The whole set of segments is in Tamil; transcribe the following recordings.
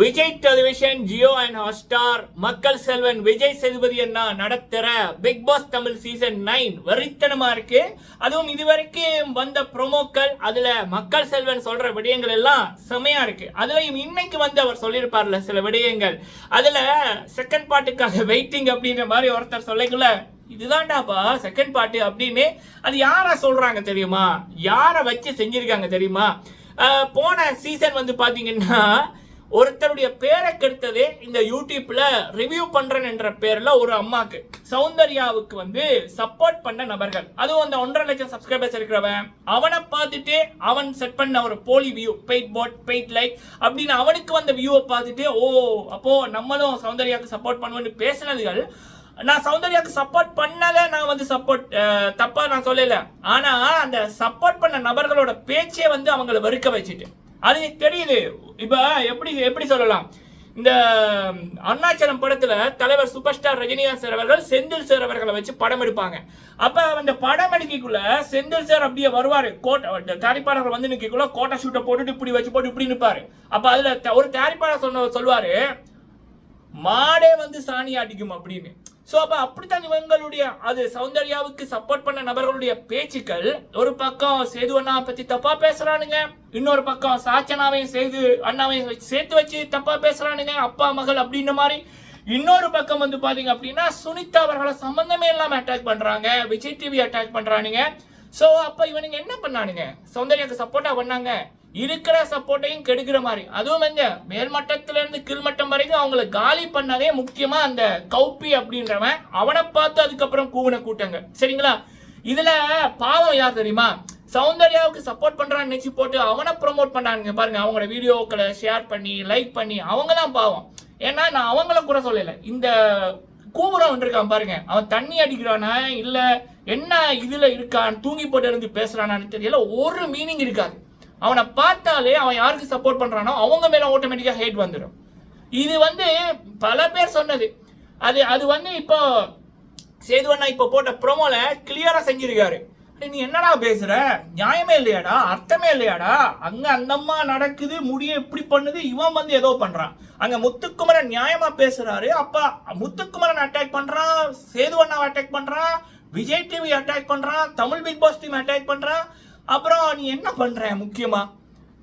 Vijay television Jio and Hotstar மக்கள் செல்வன் விஜய் சேதுபதி அண்ணா நடத்துற Bigg Boss Tamil season nine வெறித்தனமா இருக்கு. அதுவும் இதுவரைக்கும் வந்த ப்ரோமோக்கள் அதுல மக்கள் செல்வன் சொல்ற விடயங்கள் எல்லாம் செமையா இருக்கு. அதுலயும் இன்னைக்கு வந்து அவர் சொல்லியிருப்பார்ல சில விடயங்கள். அதுல செகண்ட் பார்ட்டுக்காக வெயிட்டிங் அப்படின்ற மாதிரி ஒருத்தர் சொல்லிக்கல இதுதான்டாப்பா செகண்ட் பார்ட்டு அப்படின்னு அது யாரை சொல்றாங்க தெரியுமா? யாரை வச்சு செஞ்சிருக்காங்க தெரியுமா? போன சீசன் வந்து பாத்தீங்கன்னா ஒருத்தருடைய பேரை கெடுத்ததே இந்த யூடியூப்ல ரிவ்யூ பண்றேன் என்ற பேர்ல ஒரு அம்மாக்கு. சௌந்தர்யாவுக்கு வந்து சப்போர்ட் பண்ண நபர்கள். அதுவும் அந்த ஒன்றரை லட்சம் சப்ஸ்கிரைபர்ஸ் இருக்கிறவன். அவனை பார்த்துட்டு அவன் செட் பண்ண ஒரு போலி view paid bot paid like அப்படின்னு அவனுக்கு வந்த வியூவை பார்த்துட்டு ஓ அப்போ நம்மளும் சௌந்தர்யாவுக்கு சப்போர்ட் பண்ணுவோம்னு பேசினதுகள் நான் சௌந்தர்யாவுக்கு சப்போர்ட் பண்ணத நான் வந்து சப்போர்ட் தப்பா நான் சொல்லல. ஆனா அந்த சப்போர்ட் பண்ண நபர்களோட பேச்சே வந்து அவங்கள வெறுக்க வச்சுட்டு. அது தெரியுது. இப்போ எப்படி எப்படி சொல்லலாம்? இந்த அருணாச்சலம் படத்துல தலைவர் சூப்பர் ஸ்டார் ரஜினிகாந்த் சார் அவர்கள் செந்தில் சார் அவர்களை வச்சு படம் எடுப்பாங்க. அப்ப அந்த படம் எடுக்கக்குள்ள செந்தில் சார் அப்படியே வருவாரு. கோட்டை தயாரிப்பாளர்கள் வந்து நிற்கக்குள்ள கோட்டை ஷூட்டை போட்டுட்டு இப்படி வச்சு போட்டு இப்படி நிற்பாரு அப்ப அதுல த- ஒரு தயாரிப்பாளர் சொன்ன சொல்லுவார் மாடே வந்து சாணி ஆட்டிக்கும் அப்படின்னு. ஸோ அப்போ அப்படித்தான் இவங்களுடைய அது சௌந்தர்யாவுக்கு சப்போர்ட் பண்ண நபர்களுடைய பேச்சுக்கள். ஒரு பக்கம் சேது அண்ணா பற்றி தப்பாக பேசுகிறானுங்க இன்னொரு பக்கம் சாச்சனாவையும் சேது அண்ணாவையும் வச்சு- சேர்த்து வச்சு தப்பாக பேசுகிறானுங்க அப்பா மகள் அப்படின்ற மாதிரி. இன்னொரு பக்கம் வந்து பாத்தீங்க அப்படின்னா சுனிதா அவர்களை சம்பந்தமே இல்லாமல் அட்டாக் பண்றாங்க. விஜய் டிவி அட்டாக் பண்றானுங்க. ஸோ அப்போ இவனுங்க என்ன பண்ணானுங்க? சௌந்தர்யாவுக்கு சப்போர்ட்டாக பண்ணாங்க. இருக்கிற சப்போர்ட்டையும் கெடுக்கிற மாதிரி. அதுவும் எங்க? மேல்மட்டத்துல இருந்து கீழ்மட்டம் வரைக்கும் அவங்கள காலி பண்ணதே முக்கியமா அந்த கௌப்பி அப்படின்றவன். அவனை பார்த்து அதுக்கப்புறம் கூவின கூட்டங்க சரிங்களா? இதுல பாவம் யார் தெரியுமா? சௌந்தர்யாவுக்கு சப்போர்ட் பண்ணுறான்னு நினைச்சு போட்டு அவனை ப்ரொமோட் பண்ணானுங்க பாருங்க. அவங்களோட வீடியோக்களை ஷேர் பண்ணி லைக் பண்ணி அவங்க தான் பாவம். ஏன்னா நான் அவங்கள கூட சொல்லல. இந்த கூவுறவன் இருக்கான் பாருங்க. அவன் தண்ணி அடிக்கிறானா? இல்ல என்ன இதுல இருக்கான் தூங்கி போட்டு இருந்து பேசுறானான்னு தெரியல. ஒரு மீனிங் இருக்காது. அவனை பார்த்தாலே அவன் யாருக்கு சப்போர்ட் பண்ணுறானோ அவங்க மேலே ஆட்டோமேட்டிக்காக ஹேட் வந்துடும் இது வந்து பல பேர் சொன்னது. அது அது வந்து இப்போ சேதுவண்ணா இப்போ போட்ட ப்ரோமோல கிளியராக செஞ்சிருக்காரு. நீ என்னடா பேசுற? நியாயமே இல்லையாடா? அர்த்தமே இல்லையாடா? அங்க அந்தம்மா நடக்குது முடிய இப்படி பண்ணுது இவன் வந்து ஏதோ பண்றான். அங்க முத்துக்குமரன் நியாயமா பேசுறாரு. அப்ப முத்துக்குமரன் அட்டாக் பண்றான் சேதுவண்ணா அட்டாக் பண்றான் விஜய் டிவி அட்டாக் பண்றான் Tamil Bigg Boss team attack பண்றான். அப்புறம் நீ என்ன பண்ற முக்கியமா?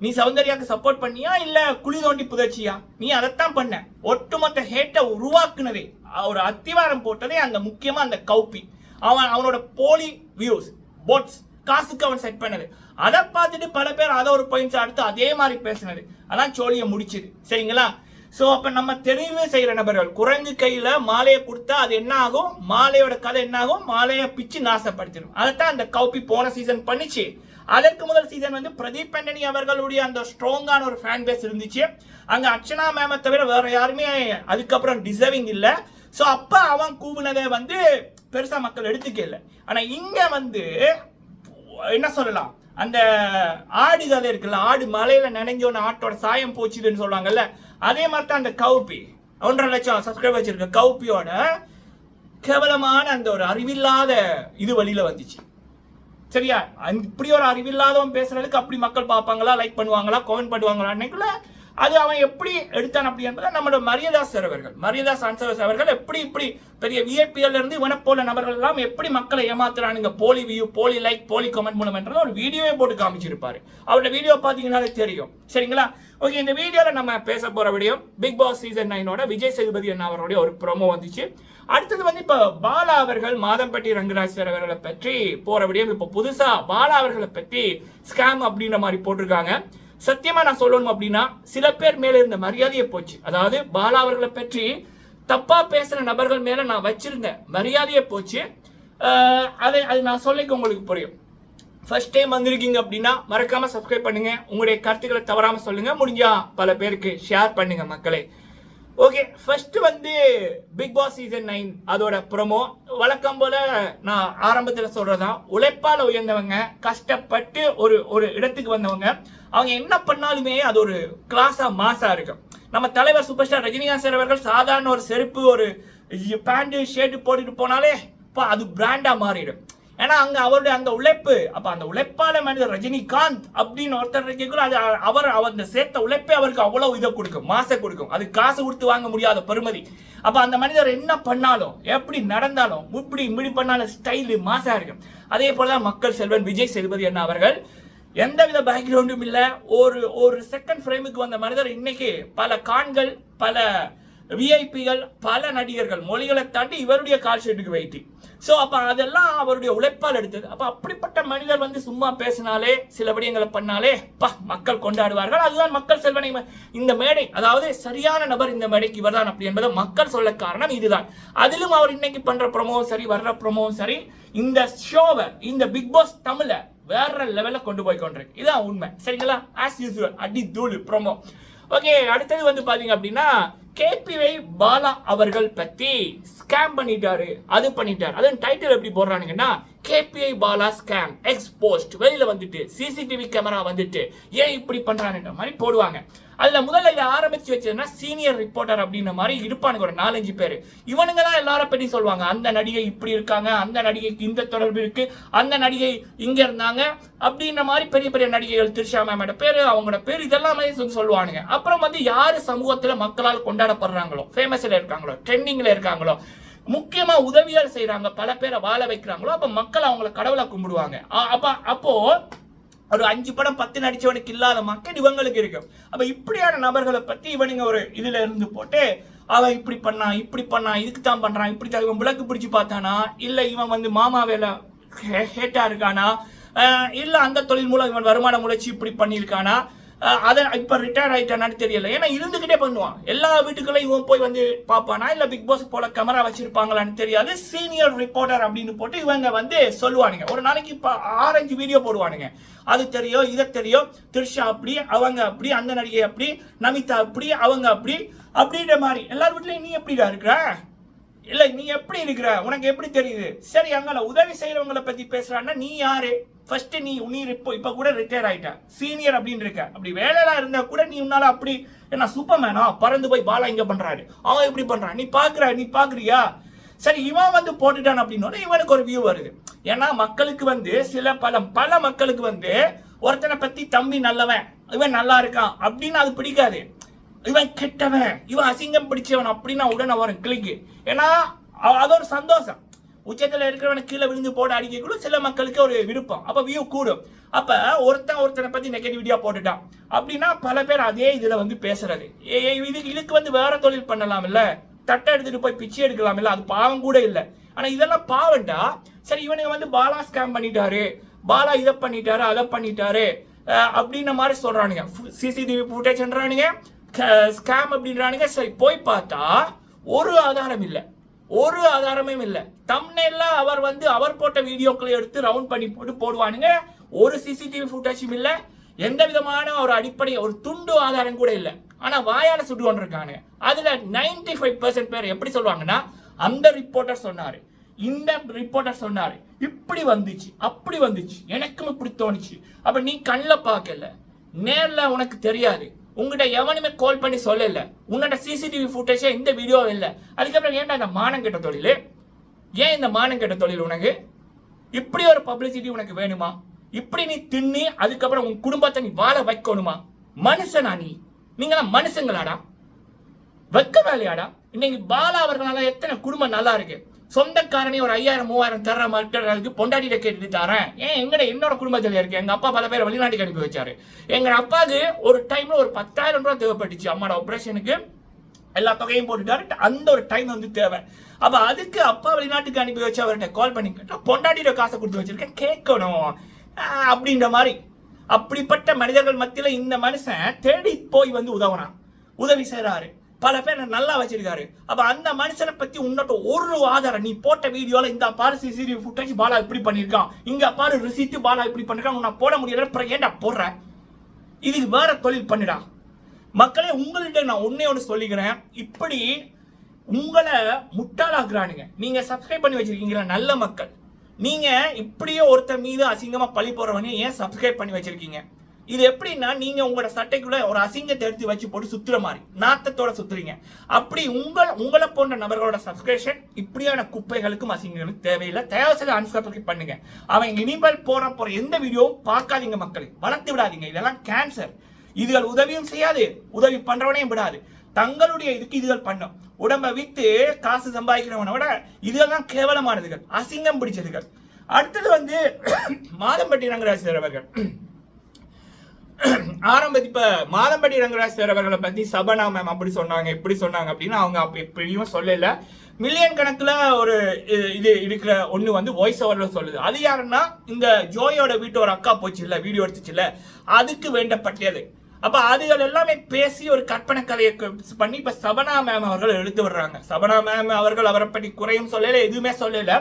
நீ சௌந்தர்யாக்கு சப்போர்ட் பண்ணியா இல்ல குழி தோண்டி புதைச்சியா? நீ அதைத்தான் பண்ண. ஒட்டுமொத்த ஹேட்டை உருவாக்குனதே. ஒரு அத்திவாரம் போட்டதே அந்த முக்கியமா அந்த கௌப்பி அவன் அவனோட போலி வியூஸ் போட்ஸ் காசுக்கு அவன் செட் பண்ணது. அதை பார்த்துட்டு பல பேர் அதை ஒரு பாயிண்ட்ஸ் அடுத்து அதே மாதிரி பேசினது. அதான் சோழியை முடிச்சுது. சரிங்களா? ஸோ அப்போ நம்ம தெரிவு செய்கிற நபர்கள் குரங்கு கையில் மாலையை கொடுத்தா அது என்ன ஆகும்? மாலையோட கதை என்ன ஆகும்? மாலையை பிச்சு நாசப்படுத்திடும். அதைத்தான் அந்த கௌப்பி போன சீசன் பண்ணிச்சு. அதற்கு முதல் சீசன் வந்து பிரதீப் பெண்டனி அவர்களுடைய அந்த ஸ்ட்ராங்கான ஒரு ஃபேன் பேஸ் இருந்துச்சு. அங்கே அர்ச்சனா மேமை தவிர வேற யாருமே அதுக்கப்புறம் டிசர்விங் இல்லை. ஸோ அப்போ அவன் கூவுனதை வந்து பெருசாக மக்கள் எடுத்துக்கல ஆனால் இங்கே வந்து என்ன சொல்லலாம்? அந்த ஆடு கதை இருக்குல்ல ஆடு மலையில் நனைஞ்சோன்னு ஆட்டோட சாயம் போச்சுதுன்னு சொல்லுவாங்கல்ல அதே மாதிரி தான் அந்த கவுப்பி ஒன்றரை லட்சம் சப்ஸ்கிரைப் வச்சிருக்க கவுப்பியோட கேவலமான அந்த ஒரு அறிவில்லாத இது வழியில் வந்துச்சு. சரியா? இப்படி ஒரு அறிவில்லாதவன் பேசுறதுக்கு அப்படி மக்கள் பார்ப்பாங்களா? லைக் பண்ணுவாங்களா? கமெண்ட் பண்ணுவாங்களா? அன்னைக்குள்ள அது அவன் எப்படி எடுத்தான் அப்படி என்பதை நம்மளோட மரியதாஸ் அவர்கள் மரியதாஸ் ஆன்சர்ஸ் அவர்கள் எப்படி இப்படி பெரிய விஐபிஎல் இருந்து இவனை போல நபர்கள் எல்லாம் எப்படி மக்களை ஏமாத்துறானுங்க போலி வியூ போலி லைக் போலி கமெண்ட் மூலம் என்றதை ஒரு வீடியோவே போட்டு காமிச்சிருப்பாரு. அவரோட வீடியோ பார்த்தீங்கன்னாலே தெரியும். சரிங்களா? ஓகே இந்த வீடியோவில் நம்ம பேச போகிற வீடியோ பிக் பாஸ் சீசன் நைனோட விஜய் சேதுபதி அண்ணா அவருடைய ஒரு ப்ரோமோ வந்துச்சு. அடுத்தது வந்து இப்போ பாலா அவர்கள் மாதம்பட்டி ரங்கராஜ் சார் அவர்களை பற்றி போகிற விடியம் இப்போ புதுசாக பாலா அவர்களை பற்றி ஸ்கேம் அப்படின்ற மாதிரி போட்டிருக்காங்க. சத்தியமா நான் சொல்லணும் அப்படின்னா சில பேர் மேல இருந்த மரியாதையை போச்சு. அதாவது பாலா அவர்களை பற்றி தப்பா பேசுற நபர்கள் மேல நான் வச்சிருந்தேன் மரியாதையை போச்சு. அதை அது நான் சொல்லிக்க உங்களுக்கு புரியும். ஃபர்ஸ்ட் டைம் வந்திருக்கீங்க அப்படின்னா மறக்காம சப்ஸ்கிரைப் பண்ணுங்க. உங்களுடைய கருத்துக்களை தவறாம சொல்லுங்க. முடிஞ்சா பல பேருக்கு ஷேர் பண்ணுங்க மக்களே. ஓகே ஃபர்ஸ்ட் வந்து பிக் பாஸ் சீசன் நைன் அதோட ப்ரோமோ வழக்கம் போல நான் ஆரம்பத்தில் சொல்றதா உழைப்பால் உயர்ந்தவங்க கஷ்டப்பட்டு ஒரு ஒரு இடத்துக்கு வந்தவங்க. அவங்க என்ன பண்ணாலுமே அது ஒரு கிளாஸா மாசா இருக்கும். நம்ம தலைவர் சூப்பர் ஸ்டார் ரஜினிகாந்த் சார் அவர்கள் சாதாரண ஒரு செருப்பு ஒரு பேண்ட் ஷர்ட் போட்டுட்டு போனாலே இப்போ அது பிராண்டா மாறிடும். ஏன்னா அங்க அவருடைய அந்த உழைப்பு அப்ப அந்த உழைப்பால மனிதர் ரஜினிகாந்த் அப்படின்னு ஒருத்தர் இருக்கக்குள்ள அது அவர் அவர் அந்த சேர்த்த உழைப்பே அவருக்கு அவ்வளவு இதை கொடுக்கும் மாசை கொடுக்கும். அது காசு கொடுத்து வாங்க முடியாத பெருமதி. அப்ப அந்த மனிதர் என்ன பண்ணாலும் எப்படி நடந்தாலும் இப்படி இப்படி பண்ணாலும் ஸ்டைலு மாசா இருக்கும். அதே போலதான் மக்கள் செல்வன் விஜய் சேதுபதி அண்ணா அவர்கள் எந்தவித பேக்ரவுண்டும் இல்லை. ஒரு ஒரு செகண்ட் ஃப்ரேமுக்கு வந்த மனிதர் இன்னைக்கு பல கான்கள் பல விஐபிகள் பல நடிகர்கள் மொழிகளை தாண்டி இவருடைய கால் ஷீட்டுக்கு வைத்தி. ஸோ அப்போ அதெல்லாம் அவருடைய உழைப்பால் எடுத்தது. அப்போ அப்படிப்பட்ட மனிதர் வந்து சும்மா பேசினாலே சில விடயங்களை பண்ணாலே பா மக்கள் கொண்டாடுவார்கள். அதுதான் மக்கள் செல்வனை இந்த மேடை. அதாவது சரியான நபர் இந்த மேடைக்கு இவர்தான் அப்படி என்பதை மக்கள் சொல்ல காரணம் இதுதான். அதிலும் அவர் இன்னைக்கு பண்ற ப்ரொமோவும் சரி வர்ற ப்ரொமோவும் சரி இந்த ஷோவை இந்த பிக் பாஸ் தமிழை வேற லெவல்ல கொண்டு போய் கொண்டிருக்கு இதான் உண்மை. சரிங்களா? ஆஸ் யூஸ்வல் அடி தூள் ப்ரோமோ ஓகே அடுத்தது வந்து பாத்தீங்க அப்படின்னா கேபிஐ பாலா அவர்கள் பத்தி ஸ்கேம் பண்ணிட்டாரு. அது பண்ணிட்டாரு. அது டைட்டில் எப்படி போடுறானுங்கன்னா கேபிஐ பாலா ஸ்கேம் எக்ஸ்போஸ்ட் வெளியில வந்துட்டு சிசிடிவி கேமரா வந்துட்டு ஏன் இப்படி பண்றானுன்ற மாதிரி போடுவாங்க. அதில் முதல்ல இதை ஆரம்பித்து வச்சதுன்னா சீனியர் ரிப்போர்ட்டர் அப்படின்ற மாதிரி இருப்பானுங்க ஒரு நாலஞ்சு பேர். இவனுங்க தான் எல்லாரும் பற்றி சொல்லுவாங்க. அந்த நடிகை இப்படி இருக்காங்க அந்த நடிகைக்கு இந்த தொடர்பு இருக்கு அந்த நடிகை இங்கே இருந்தாங்க அப்படின்ற மாதிரி பெரிய பெரிய நடிகைகள் திரிஷா மேமோட பேர் அவங்களோட பேர் இதெல்லாமே சொல்லி சொல்லுவானுங்க. அப்புறம் வந்து யார் சமூகத்தில் மக்களால் கொண்டாடப்படுறாங்களோ ஃபேமஸில் இருக்காங்களோ ட்ரெண்டிங்கில் இருக்காங்களோ முக்கியமா உதவியால் செய்யறாங்க பல பேரை வாழ வைக்கிறாங்களோ அப்ப மக்கள் அவங்கள கடவுளை கும்பிடுவாங்க. அப்ப அப்போ ஒரு அஞ்சு படம் பத்து நடிச்சவனுக்கு இல்லாத மக்கள் இவங்களுக்கு இருக்கும். அப்ப இப்படியான நபர்களை பத்தி இவனுங்க ஒரு இதுல இருந்து போட்டு அவன் இப்படி பண்ணான் இப்படி பண்ணான் இதுக்கு தான் பண்றான் இப்படி தான் இவன் விளக்கு பிடிச்சு பார்த்தானா? இல்ல இவன் வந்து மாமா வேலை ஹேட்டா இருக்கானா? இல்ல அந்த தொழில் மூலம் இவன் வருமானம் முளைச்சு இப்படி பண்ணியிருக்கானா? அதை இப்போ ரிட்டையர் ஆயிட்டானான்னு தெரியல. ஏன்னா இருந்துக்கிட்டே பண்ணுவான். எல்லா வீட்டுக்குள்ளேயும் இவன் போய் வந்து பார்ப்பானா? இல்லை பிக் பாஸ் போல கேமரா வச்சிருப்பாங்களான்னு தெரியாது. சீனியர் ரிப்போர்ட்டர் அப்படின்னு போட்டு இவங்க வந்து சொல்லுவானுங்க. ஒரு நாளைக்கு இப்போ ஆரஞ்சு வீடியோ போடுவானுங்க. அது தெரியும் இதை தெரியும் த்ரிஷா அப்படி அவங்க அப்படி அந்த நடிகை அப்படி நமிதா அப்படி அவங்க அப்படி அப்படின்ற மாதிரி. எல்லார் வீட்லையும் நீ எப்படிடா இருக்கிற? இல்லை நீ எப்படி இருக்கிற? உனக்கு எப்படி தெரியுது? சரி அங்கே உதவி செய்கிறவங்களை பற்றி பேசுகிறான்னா நீ யாரு? ஃபர்ஸ்ட் நீ நீ இப்போ இப்போ கூட ரிட்டையர் ஆயிட்ட. சீனியர் அப்படின்னு இருக்க. அப்படி வேலையில இருந்தா கூட நீ உன்னால அப்படி என்ன சூப்பர்மேனா பறந்து போய் பாலா இங்க பண்றாரு. அவன் இப்படி பண்றான். நீ பாக்குற நீ பாக்குறியா? சரி இவன் வந்து போட்டுட்டான் அப்படின்னு இவனுக்கு ஒரு வியூ வருது. ஏன்னா மக்களுக்கு வந்து சில பல பல மக்களுக்கு வந்து ஒருத்தனை பத்தி தம்பி நல்லவன் இவன் நல்லா இருக்கான் அப்படின்னு அது பிடிக்காது. இவன் கெட்டவன் இவன் அசிங்கம் பிடிச்சவன் அப்படின்னா உடனே வரும் கிளிக்கு ஏன்னா அது ஒரு சந்தோஷம். உச்சத்தில் இருக்கிறவனை கீழே விழுந்து போட அடிக்கக்குள்ள சில மக்களுக்கு ஒரு விருப்பம். அப்போ வியூ கூடும். அப்போ ஒருத்தன் ஒருத்தனை பற்றி நெகட்டிவிட்டியாக போட்டுட்டான். அப்படின்னா பல பேர் அதே இதில் வந்து பேசுறது. இது இதுக்கு வந்து வேற தொழில் பண்ணலாம் இல்லை. தட்டை எடுத்துட்டு போய் பிச்சை எடுக்கலாம் இல்லை. அது பாவம் கூட இல்லை. ஆனால் இதெல்லாம் பாவண்டா சரி இவனுங்க வந்து பாலா ஸ்கேம் பண்ணிட்டாரு. பாலா இதை பண்ணிட்டாரு அதை பண்ணிட்டாரு. அப்படின்ன மாதிரி சொல்றானுங்க. சிசிடிவி ஃபுட்டேஜ்ன்றானுங்க ஸ்கேம் அப்படின்றானுங்க. சரி போய் பார்த்தா ஒரு ஆதாரம் இல்லை. ஒரு ஆதாரமும் இல்லை. தம்னேல அவர் வந்து அவர் போட்ட வீடியோக்களை எடுத்து ரவுண்ட் பண்ணி போட்டு போடுவானுங்க. ஒரு சிசிடிவி ஃபுட்டேஜும் இல்லை. எந்த விதமான ஒரு அடிப்படை ஒரு துண்டு ஆதாரம் கூட இல்லை. ஆனால் வாயால் சுட்டு கொண்டிருக்காங்க. அதுல 95% ஃபைவ் பேர் எப்படி சொல்லுவாங்கன்னா அந்த ரிப்போர்ட்டர் சொன்னார். இந்த ரிப்போர்ட்டர் சொன்னார். இப்படி வந்துச்சு அப்படி வந்துச்சு. எனக்கும் இப்படி தோணுச்சு. அப்போ நீ கண்ணில் பார்க்கல. நேரில் உனக்கு தெரியாது. உங்ககிட்ட எவனுமே கால் பண்ணி சொல்லல. உன்னோட சிசிடிவி ஃபுட்டேஜே இந்த வீடியோ இல்லை. அதுக்கப்புறம் ஏன்டா இந்த மானம் கெட்ட தொழில்? ஏன் இந்த மானம் கெட்ட தொழில் உனக்கு? இப்படி ஒரு பப்ளிசிட்டி உனக்கு வேணுமா? இப்படி நீ தின்னி அதுக்கப்புறம் உன் குடும்பத்தை நீ வாழ வைக்கணுமா? மனுஷனா நீ? நீங்களா மனுஷங்களாடா? வெக்க வேலையாடா? இன்னைக்கு பாலா அவர்களால எத்தனை குடும்பம் நல்லா இருக்கு? சொந்தக்காரனே ஒரு ஐயாயிரம் மூவாயிரம் தர்ற மக்களுக்கு பொண்டாட்டிட்ட கேட்டுட்டு தரேன். ஏன்? எங்கட என்னோட குடும்பத்தில் இருக்கு. எங்க அப்பா பல பேர் வெளிநாட்டுக்கு அனுப்பி வச்சாரு. எங்க அப்பாவுக்கு ஒரு டைம்ல ஒரு பத்தாயிரம் ரூபாய் தேவைப்பட்டுச்சு. அம்மாவோட ஆப்ரேஷனுக்கு எல்லா தொகையும் போட்டுட்டாரு அந்த ஒரு டைம் வந்து தேவை. அப்ப அதுக்கு அப்பா வெளிநாட்டுக்கு அனுப்பி வச்சு அவர்கிட்ட கால் பண்ணி கேட்டா பொண்டாட்டியோட காசை கொடுத்து வச்சிருக்கேன். கேட்கணும். அப்படின்ற மாதிரி. அப்படிப்பட்ட மனிதர்கள் மத்தியில இந்த மனுஷன் தேடி போய் வந்து உதவுறான். உதவி செய்றாரு. பல பேர் நல்லா வச்சிருக்காரு. அப்ப அந்த மனுஷனை பத்தி உன்னோட ஒரு ஆதாரம் நீ போட்ட வீடியோல இந்த பாரு சிசிடிவி ஃபுட்டேஜ் பாலா இப்படி பண்ணிருக்கான். இங்க பாரு ரிசீட் பாலா இப்படி பண்ணிருக்கான். நான் போட முடியல அப்புறம் ஏன்டா போடுற? இதுக்கு வேற தொழில் பண்ணுடா. மக்களே உங்கள்கிட்ட நான் ஒன்னே ஒன்று சொல்லிக்கிறேன். இப்படி உங்களை முட்டாளாக்குறானுங்க. நீங்க சப்ஸ்கிரைப் பண்ணி வச்சிருக்கீங்களா? நல்ல மக்கள். நீங்க இப்படியே ஒருத்தர் மீது அசிங்கமா பழி போறவனே ஏன் சப்ஸ்கிரைப் பண்ணி வச்சிருக்கீங்க? இது எப்படின்னா நீங்க உங்களோட சட்டைக்குள்ள ஒரு அசிங்கத்தை எடுத்து வச்சு போட்டு சுத்துற மாதிரி நாத்தத்தோட சுத்துறீங்க. அப்படி உங்கள் உங்களை போன்ற நபர்களோட சப்ஸ்கிரிப்ஷன் இப்படியான குப்பைகளுக்கும் அசிங்கங்களுக்கும் தேவையில்லை. தயவு செய்து அன்சப்ஸ்கிரைப் பண்ணுங்க. அவன் இனிமேல் போற போற எந்த வீடியோவும் பார்க்காதீங்க மக்களை. வளர்த்து விடாதீங்க. இதெல்லாம் கேன்சர் இதுகள் உதவியும் செய்யாது. உதவி பண்றவனையும் விடாது. தங்களுடைய இதுக்கு இதுகள் பண்ணும். உடம்ப வித்து காசு சம்பாதிக்கிறவனை விட இதுகள் தான் கேவலமானதுகள். அசிங்கம் பிடிச்சதுகள். அடுத்தது வந்து மாதம்பட்டி ரங்கராஜர் அவர்கள். ஆரம்பத்தில் இப்ப மாதம்பட்டி ரங்கராஜ் சார் அவர்களை பத்தி சபனா மேம் அப்படி சொன்னாங்க இப்படி சொன்னாங்க அப்படின்னு அவங்க அப்போ எப்படியும் சொல்லல. மில்லியன் கணக்குல ஒரு இது இருக்கிற ஒண்ணு வந்து வாய்ஸ் ஓவர்ல சொல்லுது. அது யாருன்னா இந்த ஜோயோட வீட்டு ஒரு அக்கா போச்சு இல்ல வீடியோ எடுத்துச்சுல அதுக்கு வேண்டப்பட்டது. அப்ப அதுகள் எல்லாமே பேசி ஒரு கற்பனை கதையை பண்ணி இப்ப சபனா மேம் அவர்கள் எடுத்து விடுறாங்க. சபனா மேம் அவர்கள் அவரை பற்றி குறையும் சொல்லல எதுவுமே சொல்லல.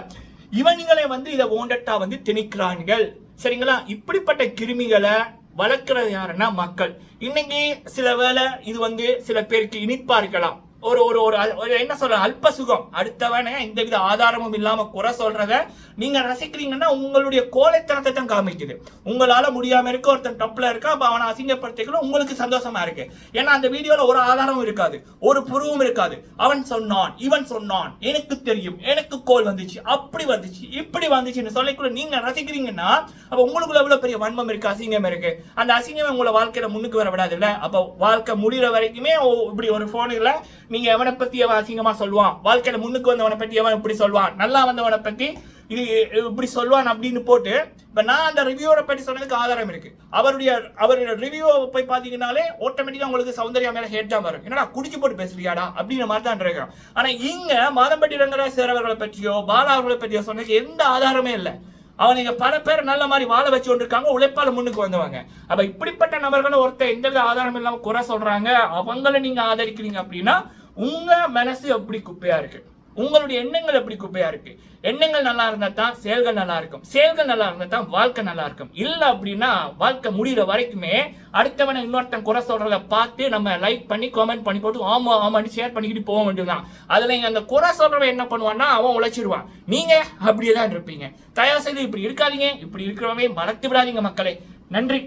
இவனுங்களே வந்து இதை ஓண்டட்டா வந்து திணிக்கிறான்கள். சரிங்களா? இப்படிப்பட்ட கிருமிகளை வளர்க்கிறது யாருன்னா மக்கள். இன்னைக்கு சில வேளை இது வந்து சில பேருக்கு இனிப்பா இருக்கலாம். ஒரு ஒரு ஒரு ஒரு என்ன சொல்ற அல்ப சுகம் அடுத்தவனே எந்தவித ஆதாரமும் இல்லாம குறை சொல்றத நீங்க ரசிக்கிறீங்கன்னா உங்களுடைய கோலைத்தனத்தை தான் காமிக்குது. உங்களால முடியாம இருக்க ஒருத்தன் டப்ல இருக்கா அப்ப அவனை அசிங்கப்படுத்திக்கணும் உங்களுக்கு சந்தோஷமா இருக்கு. ஏன்னா அந்த வீடியோல ஒரு ஆதாரமும் இருக்காது. ஒரு புருவும் இருக்காது. அவன் சொன்னான் இவன் சொன்னான் எனக்கு தெரியும் எனக்கு கோல் வந்துச்சு அப்படி வந்துச்சு இப்படி வந்துச்சுன்னு சொல்லிக்குள்ள நீங்க ரசிக்கிறீங்கன்னா அப்ப உங்களுக்குள்ள எவ்வளவு பெரிய வன்மம் இருக்கு அசிங்கம் இருக்கு. அந்த அசிங்கம் உங்களை வாழ்க்கையில முன்னுக்கு வர விடாது இல்ல? அப்ப வாழ்க்கை முடிகிற வரைக்குமே இப்படி ஒரு போனுல நீங்க எவனை பத்தி அவன் அசிங்கமா சொல்லுவான்? வாழ்க்கையில முன்னுக்கு வந்தவனை பத்தி எவன் இப்படி சொல்லுவான். நல்லா வந்தவனை பத்தி இது இப்படி சொல்லுவான் அப்படின்னு போட்டு இப்ப நான் அந்த ரிவ்யூரை பற்றி சொன்னதுக்கு ஆதாரம் இருக்கு. அவருடைய அவருடைய ரிவ்யூவை போய் பாத்தீங்கன்னாலே ஆட்டோமேட்டிக்கா உங்களுக்கு சௌந்தர்யா மேல ஹேட் தான் வரும். என்னடா குடிச்சு போட்டு பேசுறியாடா? அப்படின்ற மாதிரி தான் இருக்கிறோம் ஆனா இங்க மாதம்பட்டி ரங்கராஜ் சேரவர்களை பற்றியோ பாலா அவர்களை பற்றியோ சொன்னதுக்கு எந்த ஆதாரமே இல்லை. அவனுக்கு பல பேர் நல்ல மாதிரி வாழ வச்சு கொண்டிருக்காங்க உழைப்பால் முன்னுக்கு வந்தவங்க. அப்ப இப்படிப்பட்ட நபர்களும் ஒருத்தர் எந்தவித ஆதாரம் இல்லாமல் குறை சொல்றாங்க அவங்கள நீங்க ஆதரிக்கிறீங்க அப்படின்னா உங்க மனசு எப்படி குப்பையா இருக்கு? உங்களுடைய எண்ணங்கள் எப்படி குப்பையா இருக்கு? எண்ணங்கள் நல்லா இருந்தா தான் செயல்கள் நல்லா இருக்கும். செயல்கள் நல்லா இருந்தா தான் வாழ்க்கை நல்லா இருக்கும். இல்ல அப்படின்னா வாழ்க்கை முடிகிற வரைக்குமே அடுத்தவனை இன்னொருத்தன் குறை சொல்றத பார்த்து நம்ம லைக் பண்ணி கமெண்ட் பண்ணி போட்டு ஆமா ஆமான்னு ஷேர் பண்ணிக்கிட்டு போக வேண்டியதுதான். அதுல அந்த குறை சொல்றவன் என்ன பண்ணுவான்னா அவன் உழைச்சிருவான். நீங்க அப்படியே தான் இருப்பீங்க. தயார் செய்து இப்படி இருக்காதீங்க. இப்படி இருக்கிறவங்க மறத்து விடாதீங்க மக்களே. நன்றி.